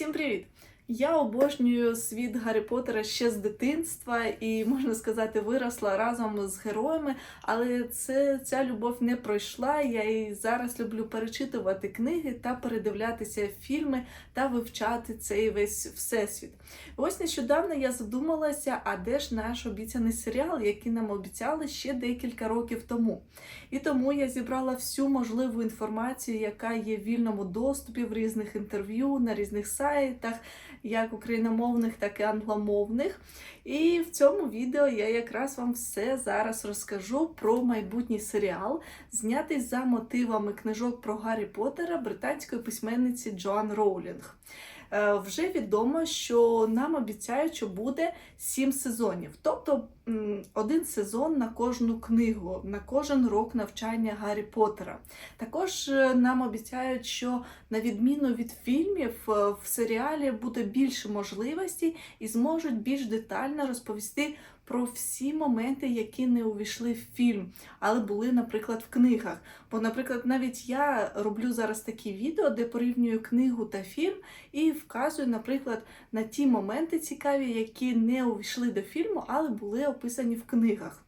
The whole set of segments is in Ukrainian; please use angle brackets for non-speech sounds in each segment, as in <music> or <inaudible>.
Всім привіт! Я обожнюю світ Гаррі Поттера ще з дитинства і, можна сказати, виросла разом з героями, але це, ця любов не пройшла. Я і зараз люблю перечитувати книги та передивлятися фільми та вивчати цей весь всесвіт. Ось нещодавно я задумалася, а де ж наш обіцяний серіал, який нам обіцяли ще декілька років тому. І тому я зібрала всю можливу інформацію, яка є в вільному доступі в різних інтерв'ю, на різних сайтах, як україномовних, так і англомовних. І в цьому відео я якраз вам все зараз розкажу про майбутній серіал, знятий за мотивами книжок про Гаррі Поттера британської письменниці Джоан Роулінг. Е, Вже відомо, що нам обіцяють, що буде сім сезонів, тобто один сезон на кожну книгу, на кожен рок навчання Гаррі Поттера. Також е, нам обіцяють, що на відміну від фільмів, е, в серіалі буде більше можливостей і зможуть більш детально розповісти про всі моменти, які не увійшли в фільм, але були, наприклад, в книгах. Бо, наприклад, навіть я роблю зараз такі відео, де порівнюю книгу та фільм, і вказую, наприклад, на ті моменти цікаві, які не увійшли до фільму, але були описані в книгах.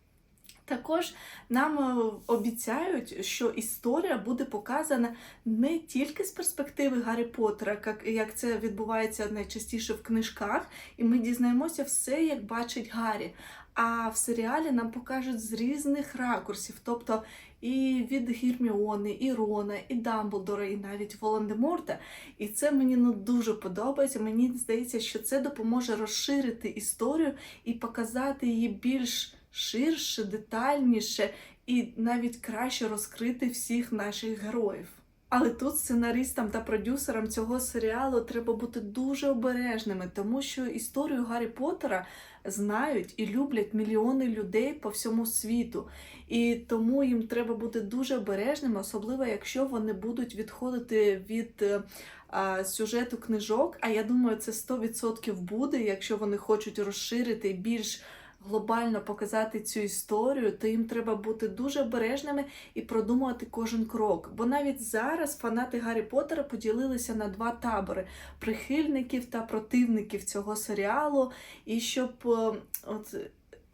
Також нам е, обіцяють, що історія буде показана не тільки з перспективи Гаррі Поттера, як, як це відбувається найчастіше в книжках, і ми дізнаємося все, як бачить Гаррі. А в серіалі нам покажуть з різних ракурсів, тобто і від Гірміони, і Рона, і Дамблдора, і навіть Волан-де-Морта. І це мені ну дуже подобається. Мені здається, що це допоможе розширити історію і показати її більш ширше, детальніше і навіть краще розкрити всіх наших героїв. Але тут сценаристам та продюсерам цього серіалу треба бути дуже обережними, тому що історію Гаррі Поттера знають і люблять мільйони людей по всьому світу. І тому їм треба бути дуже обережними, особливо якщо вони будуть відходити від е, а, сюжету книжок. А я думаю, це 100% буде, якщо вони хочуть розширити більш глобально показати цю історію, то їм треба бути дуже обережними і продумувати кожен крок. Бо навіть зараз фанати Гаррі Поттера поділилися на два табори: прихильників та противників цього серіалу. І щоб е, от.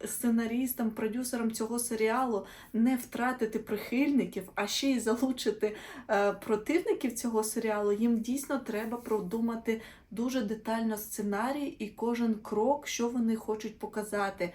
Сценарістам, продюсерам цього серіалу не втратити прихильників, а ще й залучити е, противників цього серіалу, їм дійсно треба продумати дуже детально сценарій і кожен крок, що вони хочуть показати.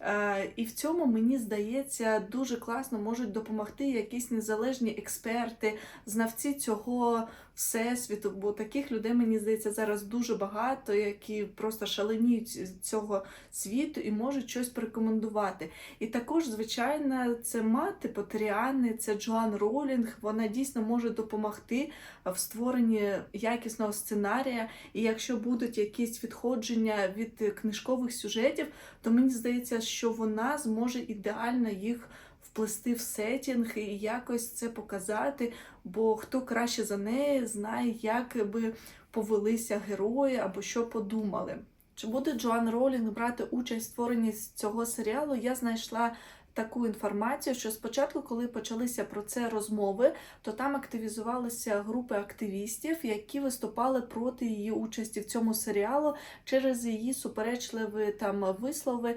Е, І в цьому, мені здається, дуже класно можуть допомогти якісь незалежні експерти, знавці цього всесвіту, бо таких людей, мені здається, зараз дуже багато, які просто шаленіють з цього світу і можуть щось порекомендувати. І також, звичайно, це мати Потеріани, це Джоан Ролінг. Вона дійсно може допомогти в створенні якісного сценарія. І якщо будуть якісь відходження від книжкових сюжетів, то мені здається, що вона зможе ідеально їх вплести в сетінг і якось це показати, бо хто краще за неї знає, як би повелися герої або що подумали. Чи буде Джоан Ролінг брати участь в створенні цього серіалу? Я знайшла таку інформацію, що спочатку, коли почалися про це розмови, то там активізувалися групи активістів, які виступали проти її участі в цьому серіалу через її суперечливі там вислови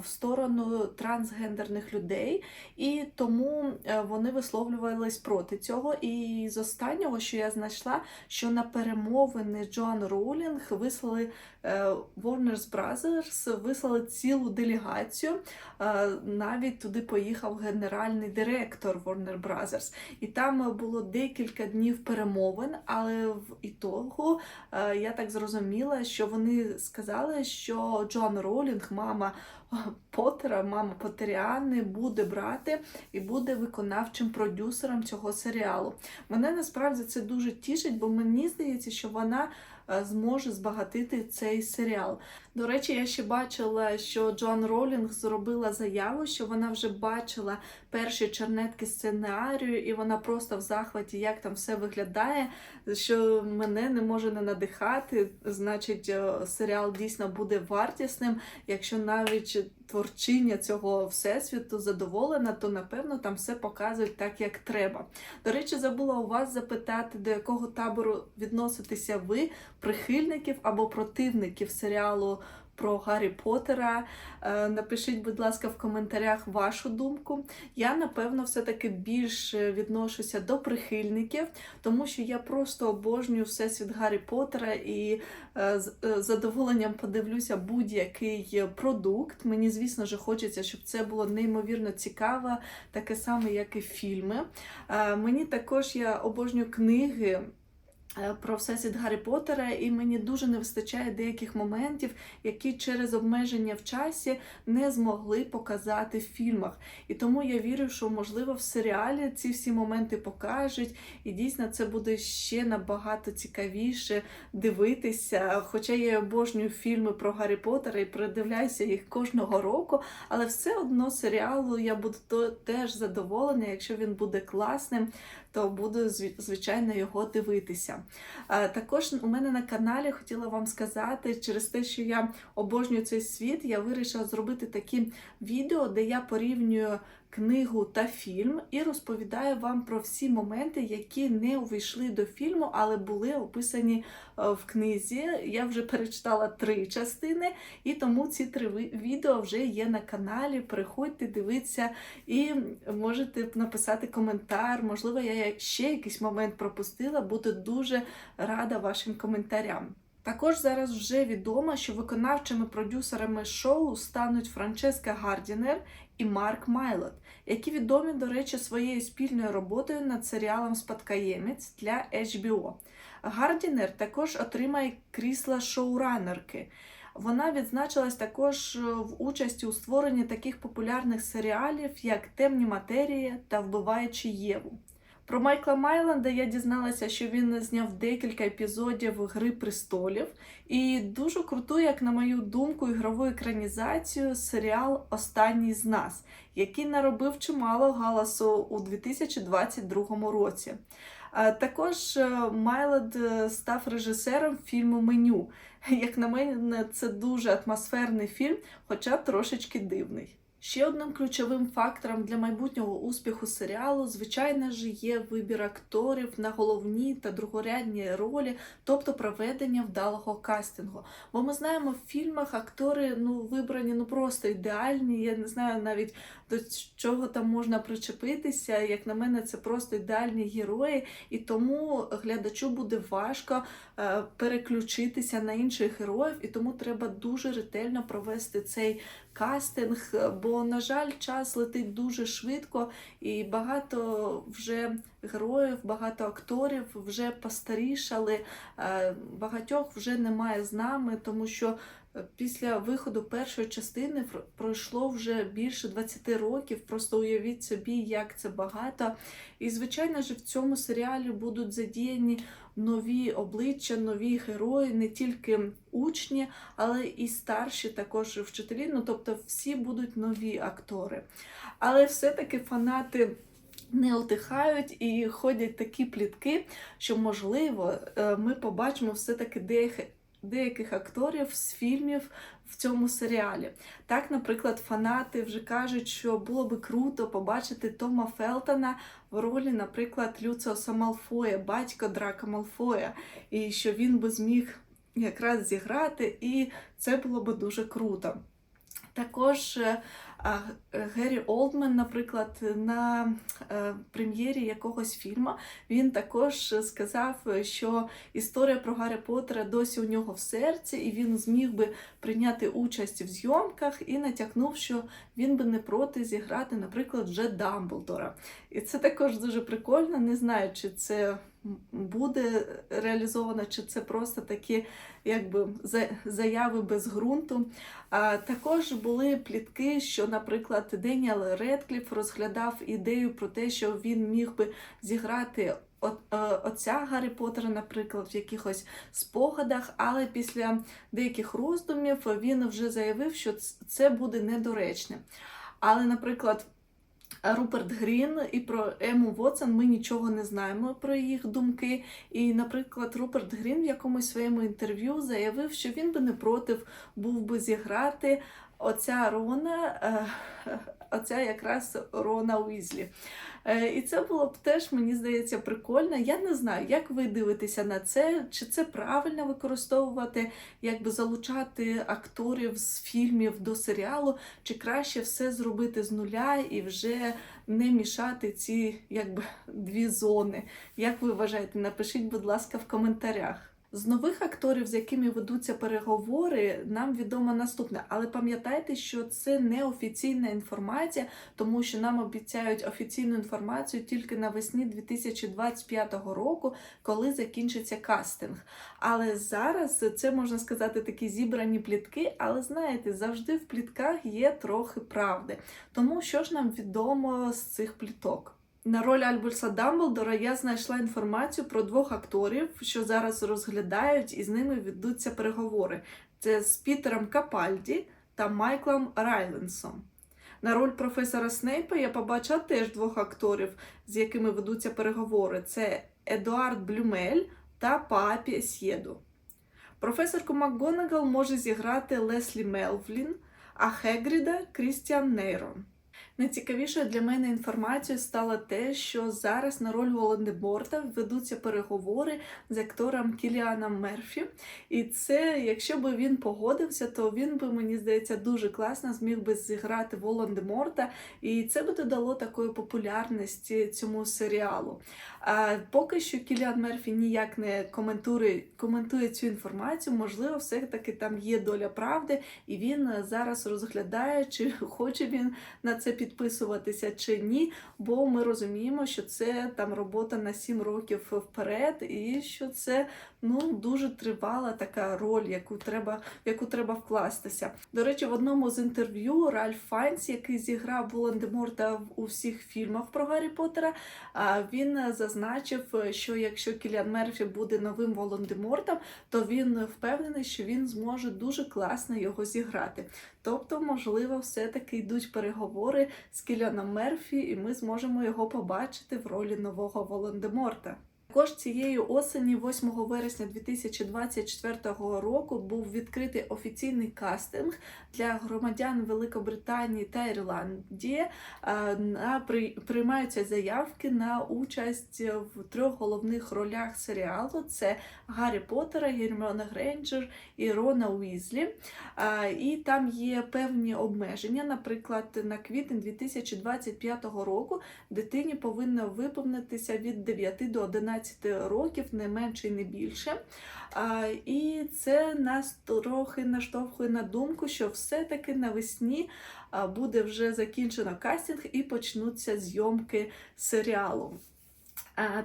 в сторону трансгендерних людей, і тому е, вони висловлювались проти цього. І з останнього, що я знайшла, що на перемовини Джоан Роулінг вислали Warner Brothers, вислали цілу делегацію. е, Навіть туди поїхав генеральний директор Warner Brothers. І там було декілька днів перемовин, але в ітогу е, я так зрозуміла, що вони сказали, що Джоан Ролінг, мама Поттера, мама Поттеріани, буде брати і буде виконавчим продюсером цього серіалу. Мене насправді це дуже тішить, бо мені здається, що вона е, зможе збагатити цей серіал. До речі, я ще бачила, що Джоан Ролінг зробила заяву, що вона вже бачила перші чернетки сценарію, і вона просто в захваті, як там все виглядає, що мене не може не надихати. Значить, е, серіал дійсно буде вартісним, якщо навіть творчиня цього всесвіту задоволена, то напевно там все показують так, як треба. До речі, забула у вас запитати, до якого табору відноситеся ви, прихильників або противників серіалу про Гаррі Поттера. Е, Напишіть, будь ласка, в коментарях вашу думку. Я, напевно, все-таки більше відношуся до прихильників, тому що я просто обожнюю всесвіт Гаррі Поттера і е, з е, задоволенням подивлюся будь-який продукт. Мені, звісно ж, хочеться, щоб це було неймовірно цікаво, таке саме, як і фільми. Е, Мені також я обожнюю книги. Е, Про всесвіт Гаррі Поттера, і мені дуже не вистачає деяких моментів, які через обмеження в часі не змогли показати в фільмах. І тому я вірю, що можливо в серіалі ці всі моменти покажуть, і дійсно це буде ще набагато цікавіше дивитися. Хоча я обожнюю фільми про Гаррі Поттера і передивляюся їх кожного року, але все одно серіалу я буду теж задоволена, якщо він буде класним. То буду звичайно його дивитися. Е, Також у мене на каналі хотіла вам сказати, через те, що я обожнюю цей світ, я вирішила зробити такі відео, де я порівнюю книгу та фільм і розповідаю вам про всі моменти, які не увійшли до фільму, але були описані е, в книзі. Я вже перечитала три частини, і тому ці три відео вже є на каналі. Переходьте, дивіться і можете написати коментар. Можливо, я ще якийсь момент пропустила. Буду дуже рада вашим коментарям. Також зараз вже відомо, що виконавчими продюсерами шоу стануть Франческа Гардінер і Марк Майлот, які відомі, до речі, своєю спільною роботою над серіалом Спадкоємець для HBO. Гардінер також отримає крісла шоуранерки. Вона відзначилась також е, в участі у створенні таких популярних серіалів, як Темні матерії та Вбиваючи Єву. Про Майкла Майланда я дізналася, що він зняв декілька епізодів Гри престолів, і дуже круту, як на мою думку, ігрову екранізацію серіал Останній з нас, який наробив чимало галасу у 2022 році. Також е, Майланд е, став режисером фільму Меню. Як на мене, це дуже атмосферний фільм, хоча трошечки дивний. Ще одним ключовим фактором для майбутнього успіху серіалу, звичайно ж, є вибір акторів на головні та другорядні ролі, тобто проведення вдалого кастингу. Бо ми знаємо, в фільмах актори ну вибрані ну просто ідеальні. Я не знаю навіть до чого там можна причепитися. Як на мене, це просто ідеальні герої, і тому глядачу буде важко переключитися на інших героїв, і тому треба дуже ретельно провести цей кастинг. Бо, на жаль, час летить дуже швидко, і багато вже героїв, багато акторів вже постарішали. е, Багатьох вже немає з нами, тому що. Після виходу першої частини пройшло вже більше 20 років. Просто уявіть собі, як це багато. І, звичайно ж, в цьому серіалі будуть задіяні нові обличчя, нові герої, не тільки учні, але і старші також вчителі. Ну тобто всі будуть нові актори. Але все-таки фанати. Не утихають і ходять такі плітки, що можливо е, ми побачимо все-таки деяких, акторів з фільмів в цьому серіалі. Так, наприклад, фанати вже кажуть, що було би круто побачити Тома Фелтона в ролі, наприклад, Люциоса Малфоя, батька Драка Малфоя, і що він би зміг якраз зіграти, і це було би дуже круто. Також е, Геррі Олдмен, наприклад, на е, прем'єрі якогось фільму, він також сказав, що історія про Гаррі Поттера досі у нього в серці, і він зміг би прийняти участь в зйомках і натякнув, що він би не проти зіграти, наприклад, вже Дамблдора. І це також дуже прикольно. Не знаю, чи це буде реалізовано, чи це просто такі якби заяви без ґрунту. А також були плітки, що, наприклад, Деніел Редкліф розглядав ідею про те, що він міг би зіграти е, отця Гаррі Поттера, наприклад, в якихось спогадах, але після деяких роздумів він вже заявив, що це буде недоречне. Але, наприклад, Руперт Грін і про Ему Вотсон ми нічого не знаємо про їх думки. І, наприклад, Руперт Грін в якомусь своєму інтерв'ю заявив, що він би не против був би зіграти оця Рона, е, <laughs> оця якраз Рона Уізлі. Е, І це було б теж, мені здається, прикольно. Я не знаю, як ви дивитеся на це, чи це правильно використовувати, якби залучати акторів з фільмів до серіалу, чи краще все зробити з нуля і вже не мішати ці якби дві зони. Як ви вважаєте? Напишіть, будь ласка, в коментарях. З нових акторів, з якими ведуться переговори, нам відомо наступне, але пам'ятайте, що це не офіційна інформація, тому що нам обіцяють офіційну інформацію тільки навесні 2025 року, коли закінчиться кастинг. Але зараз це можна сказати такі зібрані плітки, але знаєте, завжди в плітках є трохи правди. Тому що ж нам відомо з цих пліток? На роль Альбуса Дамблдора я знайшла інформацію про двох акторів, що зараз розглядають і з ними ведуться переговори. Це з Пітером Капальді та Майклом Райленсом. На роль професора Снейпа я побачила теж двох акторів, з якими ведуться переговори. Це Едуард Блюмель та Паапі Сєду. Професорку МакГонагал може зіграти Леслі Мелвлін, а Хегріда Крістіан Нейрон. Найцікавішою для мене інформацією стало те, що зараз на роль Волан-де-Морта ведуться переговори з актором Кіліаном Мерфі. І це, якщо би він погодився, то він би, мені здається, дуже класно зміг би зіграти Волан-де-Морта, і це би додало такої популярності цьому серіалу. Поки що Кіліан Мерфі ніяк не коментує, коментує цю інформацію, можливо, все-таки там є доля правди, і він зараз розглядає, чи <laughs> хоче він на це підписуватися чи ні, бо ми розуміємо, що це там робота на 7 років вперед, і що це ну дуже тривала така роль, яку треба, яку треба вкластися. До речі, в одному з інтерв'ю Ральф Файнс, який зіграв Волан-де-Морта у всіх фільмах про Гаррі Поттера, він зазначив, що якщо Кіліан Мерфі буде новим Волан-де-Мортом, то він впевнений, що він зможе дуже класно його зіграти. Тобто, можливо, все-таки йдуть переговори з Кіліаном Мерфі, і ми зможемо його побачити в ролі нового Волан-де-Морта. Також цієї осені, 8 вересня 2024 року, був відкритий офіційний кастинг для громадян Великобританії та Ірландії. Е, приймаються заявки на участь в трьох головних ролях серіалу: це Гаррі Поттера, Герміона Грейнджер і Рона Уізлі. І там є певні обмеження. Наприклад, на квітень 2025 року дитині повинно виповнитися від 9 до 11 років, не менше і не більше. І це нас трохи наштовхує на думку, що все-таки навесні буде вже закінчено кастинг і почнуться зйомки серіалу.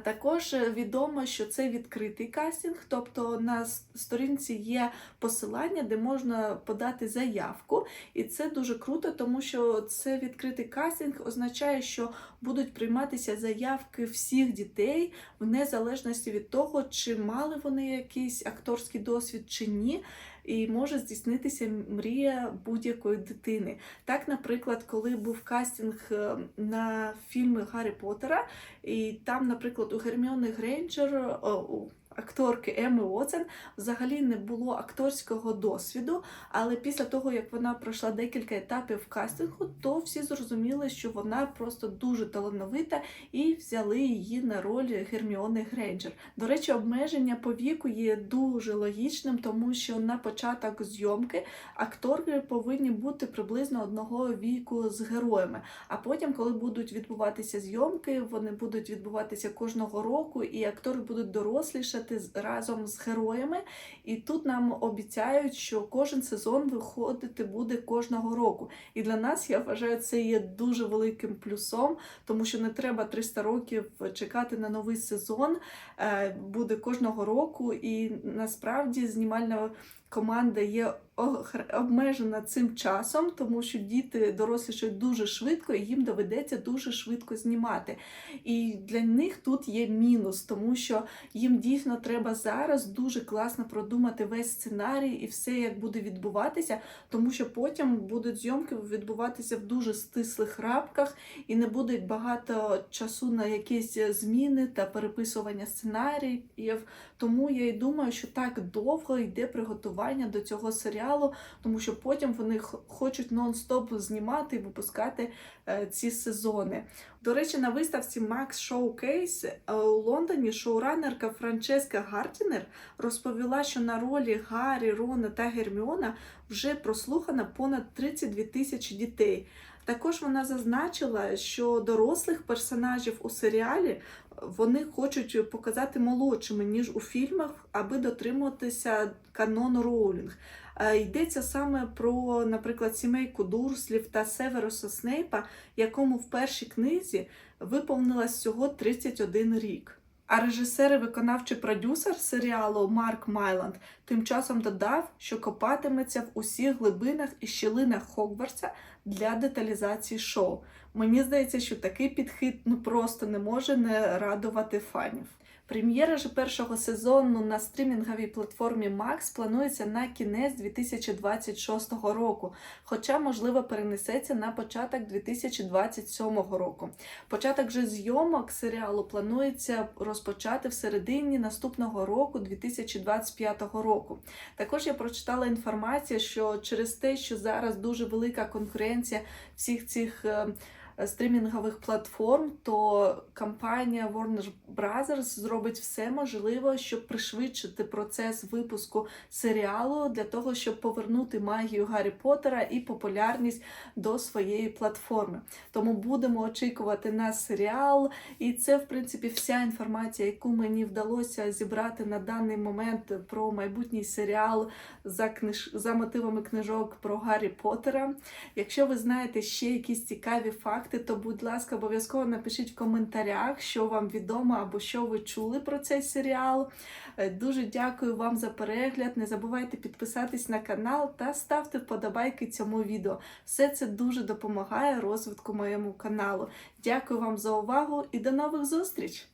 Також відомо, що це відкритий кастинг, тобто на сторінці є посилання, де можна подати заявку, і це дуже круто, тому що це відкритий кастинг означає, що будуть прийматися заявки всіх дітей в незалежності від того, чи мали вони якийсь акторський досвід чи ні. І може здійснитися мрія будь-якої дитини. Так, наприклад, коли був кастинг е, на фільми Гаррі Поттера, і там, наприклад, у Герміони Грейнджер, о, у акторки Еми Уотсон взагалі не було акторського досвіду, але після того, як вона пройшла декілька етапів кастингу, то всі зрозуміли, що вона просто дуже талановита і взяли її на роль Герміони Грейнджер. До речі, обмеження по віку є дуже логічним, тому що на початок зйомки актори повинні бути приблизно одного віку з героями. А потім, коли будуть відбуватися зйомки, вони будуть відбуватися кожного року, і актори будуть дорослішати з- разом з героями. І тут нам обіцяють, що кожен сезон виходити буде кожного року. І для нас я вважаю, це є дуже великим плюсом, тому що не треба 300 років чекати на новий сезон. Е, Буде кожного року, і насправді знімальна команда є обмежена цим часом, тому що діти дорослішають дуже швидко, і їм доведеться дуже швидко знімати. І для них тут є мінус, тому що їм дійсно треба зараз дуже класно продумати весь сценарій і все, як буде відбуватися, тому що потім будуть зйомки відбуватися в дуже стислих рамках, і не буде багато часу на якісь зміни та переписування сценаріїв. Тому я й думаю, що так довго йде приготування до цього серіалу, тому що потім вони хочуть нон-стоп знімати і випускати е, ці сезони. До речі, на виставці Max Showcase е, у Лондоні шоуранерка Франческа Гартінер розповіла, що на ролі Гаррі, Рона та Герміона вже прослухано понад 32 тисячі дітей. Також вона зазначила, що дорослих персонажів у серіалі вони хочуть показати молодшими, ніж у фільмах, аби дотримуватися канону Роулінг. Е, Йдеться саме про, наприклад, сімейку Дурслів та Северуса Снейпа, якому в першій книзі виповнилось всього 31 рік. А режисер і виконавчий продюсер серіалу Марк Майланд тим часом додав, що копатиметься в усіх глибинах і щілинах Хогвартса для деталізації шоу. Мені здається, що такий підхід ну просто не може не радувати фанів. Прем'єра ж першого сезону на стрімінговій платформі Max планується на кінець 2026 року, хоча, можливо, перенесеться на початок 2027 року. Початок же зйомок серіалу планується розпочати в середині наступного року, 2025 року. Також я прочитала інформацію, що через те, що зараз дуже велика конкуренція всіх цих. Е, Стрімінгових платформ, то компанія Warner Brothers зробить все можливе, щоб пришвидшити процес випуску серіалу для того, щоб повернути магію Гаррі Поттера і популярність до своєї платформи. Тому будемо очікувати на серіал, і це, в принципі, вся інформація, яку мені вдалося зібрати на даний момент про майбутній серіал за книж... за мотивами книжок про Гаррі Поттера. Якщо ви знаєте ще якісь цікаві факти, то будь ласка, обов'язково напишіть в коментарях, що вам відомо або що ви чули про цей серіал. Е, Дуже дякую вам за перегляд. Не забувайте підписатись на канал та ставте вподобайки цьому відео. Все це дуже допомагає розвитку моєму каналу. Дякую вам за увагу і до нових зустріч!